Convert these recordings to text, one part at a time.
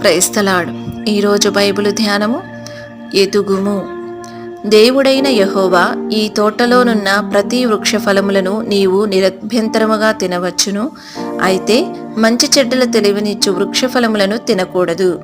క్రైస్తలాడు. ఈరోజు బైబిల్ ధ్యానము? ఎదుగుము. దేవుడైన యహోవా ఈ తోటలోనున్న ప్రతి వృక్ష ఫలములను నీవు నిరభ్యంతరముగా తినవచ్చును. అయితే మంచి చెడ్డల తెలివినిచ్చు వృక్ష ఫలములను తినకూడదు.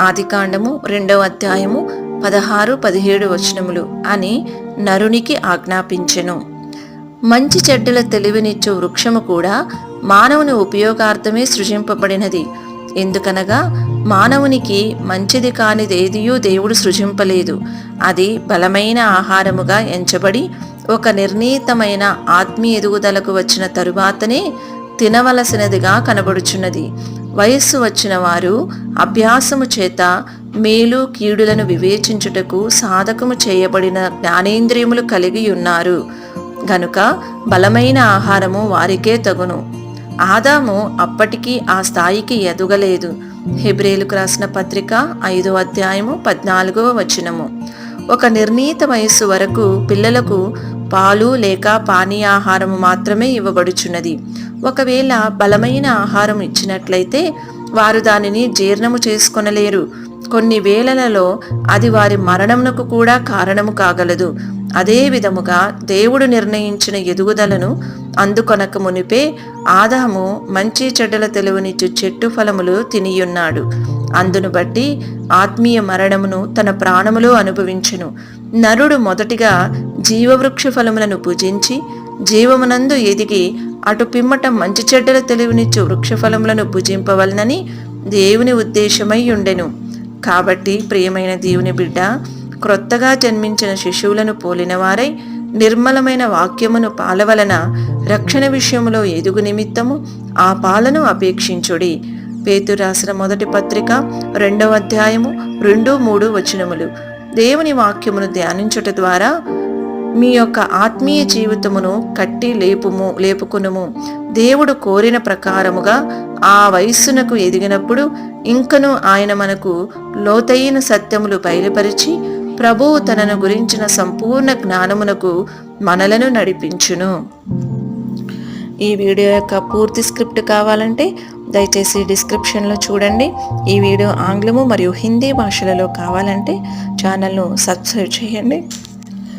ఆదికాండము రెండవ అధ్యాయము పదహారు పదిహేడు వచనములు అని నరునికి ఆజ్ఞాపించెను. మంచి చెడ్డల తెలివినిచ్చు వృక్షము కూడా మానవుని ఉపయోగార్థమే సృజింపబడినది. ఎందుకనగా మానవునికి మంచిది కానిదేదియూ దేవుడు సృజింపలేదు. అది బలమైన ఆహారముగా ఎంచబడి ఒక నిర్ణీతమైన ఆత్మీయ ఎదుగుదలకు వచ్చిన తరువాతనే తినవలసినదిగా కనబడుచున్నది. వయస్సు వచ్చిన వారు అభ్యాసము చేత మేలు కీడులను వివేచించుటకు సాధకము చేయబడిన జ్ఞానేంద్రియములు కలిగి ఉన్నారు. గనుక బలమైన ఆహారము వారికే తగును. ఆదాము అప్పటికీ ఆ స్థాయికి ఎదుగలేదు. హెబ్రేలుకు రాసిన పత్రిక ఐదో అధ్యాయము పద్నాలుగవ వచనము. ఒక నిర్ణీత వయస్సు వరకు పిల్లలకు పాలు లేక పానీయాహారము మాత్రమే ఇవ్వబడుచున్నది. ఒకవేళ బలమైన ఆహారం ఇచ్చినట్లయితే వారు దానిని జీర్ణము చేసుకొనలేరు. కొన్ని వేళలలో అది వారి మరణమునకు కూడా కారణము కాగలదు. అదే విధముగా దేవుడు నిర్ణయించిన ఎదుగుదలను అందుకొనక మునిపే ఆదాము మంచి చెడ్డల తెలివినిచ్చు చెట్టు ఫలములు తినియున్నాడు. అందును బట్టి ఆత్మీయ మరణమును తన ప్రాణములో అనుభవించును. నరుడు మొదటిగా జీవవృక్ష ఫలములను పూజించి జీవమునందు ఎదిగి అటు పిమ్మట మంచి చెడ్డల తెలివినిచ్చు వృక్ష ఫలములను పూజింపవలనని దేవుని ఉద్దేశమై ఉండెను. కాబట్టి ప్రియమైన దేవుని బిడ్డ క్రొత్తగా జన్మించిన శిశువులను పోలినవారై నిర్మలమైన వాక్యమును పాలవలన రక్షణ విషయములో ఎదుగు నిమిత్తము ఆ పాలను అపేక్షించుడి. పేతు రాసిన మొదటి పత్రిక రెండవ అధ్యాయము రెండు మూడు వచనములు. దేవుని వాక్యమును ధ్యానించుట ద్వారా మీ యొక్క ఆత్మీయ జీవితమును కట్టి లేపుము లేపుకునుము. దేవుడు కోరిన ప్రకారముగా ఆ వయస్సునకు ఎదిగినప్పుడు ఇంకను ఆయన మనకు లోతైన సత్యములు బయలుపరిచి ప్రభువు తనను గురించిన సంపూర్ణ జ్ఞానమునకు మనలను నడిపించును. ఈ వీడియో యొక్క పూర్తి స్క్రిప్ట్ కావాలంటే దయచేసి డిస్క్రిప్షన్లో చూడండి. ఈ వీడియో ఆంగ్లము మరియు హిందీ భాషలలో కావాలంటే ఛానల్ను సబ్స్క్రైబ్ చేయండి.